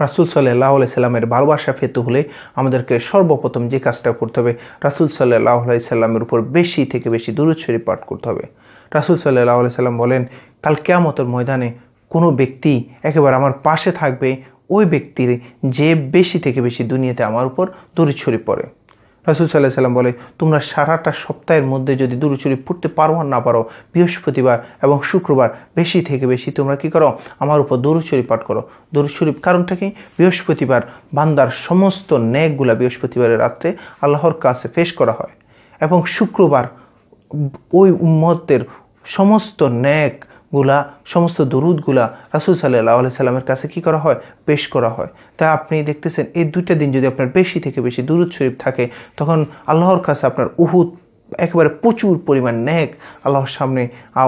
রাসুল সাল্লাহ সাল্লামের ভালোবাসা পেতে হলে আমাদেরকে সর্বপ্রথম যে কাজটা করতে হবে, রাসুল সাল্লাহ সাল্লামের উপর বেশি থেকে বেশি দূরচ্ছরি পাঠ করতে হবে। রাসুল সাল্লাহ সাল্লাম বলেন, কাল কেয়ামতের ময়দানে কোনো ব্যক্তি একেবারে আমার পাশে থাকবে, ওই ব্যক্তির যে বেশি থেকে বেশি দুনিয়াতে আমার উপর দূরচ্ছরি পড়ে। রাসুল সাল্লাহ সাল্লাম বলে, তোমরা সারাটা সপ্তাহের মধ্যে যদি দূরত শরীফ পড়তে পারো আর না পারো, বৃহস্পতিবার এবং শুক্রবার বেশি থেকে বেশি তোমরা কি করো? আমার উপর দরুদ শরীফ পাঠ করো। দরুদ শরীফ কারণটা কি? বৃহস্পতিবার বান্দার সমস্ত ন্যাকগুলা বৃহস্পতিবারের রাত্রে আল্লাহর কাছে পেশ করা হয় এবং শুক্রবার ওই উম্মতের সমস্ত ন্যাক গুলা, সমস্ত দরুদগুলা রাসুল সাল্লাহ সাল্লামের কাছে কি করা হয়? পেশ করা হয়। তাই আপনি দেখতেছেন, এই দুইটা দিন যদি আপনার বেশি থেকে বেশি দুরুদ শরীফ থাকে, তখন আল্লাহর কাছে আপনার উহুদ একেবারে প্রচুর পরিমাণ ন্যাক আল্লাহর সামনে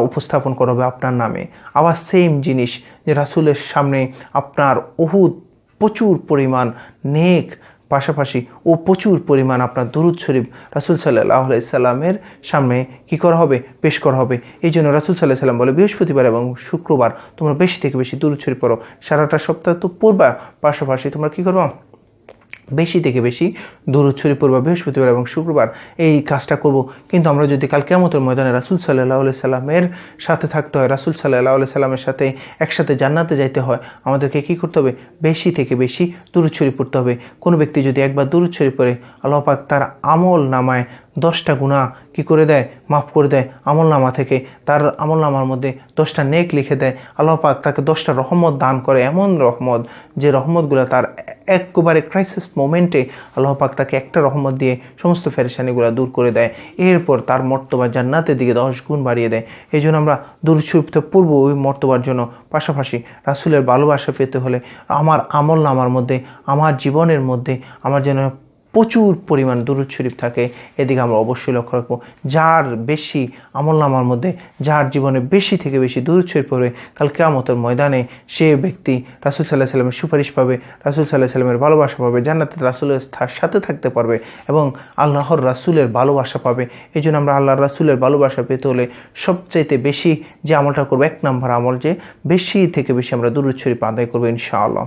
উপস্থাপন করা হবে আপনার নামে। আবার সেম জিনিস যে রাসুলের সামনে আপনার উহুদ প্রচুর পরিমাণ নেক পাশাপাশি ও প্রচুর পরিমাণ আপনার দরুদ শরীফ রাসুল সাল্লাহ সাল্লামের সামনে কি করা হবে, পেশ করা হবে। এই জন্য রাসুল সাল্লাহ সাল্লাম বলে, বৃহস্পতিবার এবং শুক্রবার তোমরা বেশি থেকে বেশি দরুদ শরীফ পড়ো। সারাটা সপ্তাহ তো পড়বা, পাশাপাশি তোমরা কি করব? বেশি থেকে বেশি দূরত শরীফ পড়বা, বৃহস্পতিবার এবং শুক্রবার। এই কাজটা করব। কিন্তু আমরা যদি কাল কেমতের ময়দানে রাসুল সাল্লাহ সাল্লামের সাথে থাকতে হয়, রাসুল সাল্লাহ সাল্লামের সাথে একসাথে জান্নাতে যাইতে হয়, আমাদেরকে কি করতে হবে? বেশি থেকে বেশি দূরত শরীফ পড়তে হবে। কোনো ব্যক্তি যদি একবার দূরত শরীফ পড়ে, আল্লাহ পাক তার আমল নামায় দশটা গুণা কি করে দেয়? মাফ করে দেয়। আমল নামা থেকে তার আমল নামার মধ্যে দশটা নেক লিখে দেয়। আল্লাহ পাক তাকে দশটা রহমত দান করে, এমন রহমত যে রহমতগুলো তার একবারে ক্রাইসিস মোমেন্টে আল্লাহ পাক তাকে একটা রহমত দিয়ে সমস্ত ফেরেশানিগুলো দূর করে দেয়। এরপর তার মর্তবা জান্নাতের দিকে দশ গুণ বাড়িয়ে দেয়। এই জন্য আমরা দূরসুপ্ত পূর্ব ওই মর্তবার জন্য পাশাপাশি রাসুলের ভালোবাসা পেতে হলে আমার আমল নামার মধ্যে, আমার জীবনের মধ্যে, আমার যেন প্রচুর পরিমাণ দুরুদ শরীফ থাকে। এদিকে আমরা অবশ্যই লক্ষ্য রাখব, যার বেশি আমল নামার মধ্যে, যার জীবনে বেশি থেকে বেশি দুরুদ শরীফ পড়বে কাল কেয়ামতের ময়দানে সে ব্যক্তি রাসুল সাল্লাহ সাল্লামের সুপারিশ পাবে, রাসুল সাল্লাহ সাল্লামের ভালোবাসা পাবে জান্নাতে রাসুলের সাথে থাকতে পারবে এবং আল্লাহর রাসুলের ভালোবাসা পাবে। এই জন্য আমরা আল্লাহর রাসুলের ভালোবাসা পেতে হলে সবচাইতে বেশি যে আমলটা করব, এক নম্বর আমল যে বেশি থেকে বেশি আমরা দুরুদ শরীফ আদায় করব ইনশাআল্লাহ।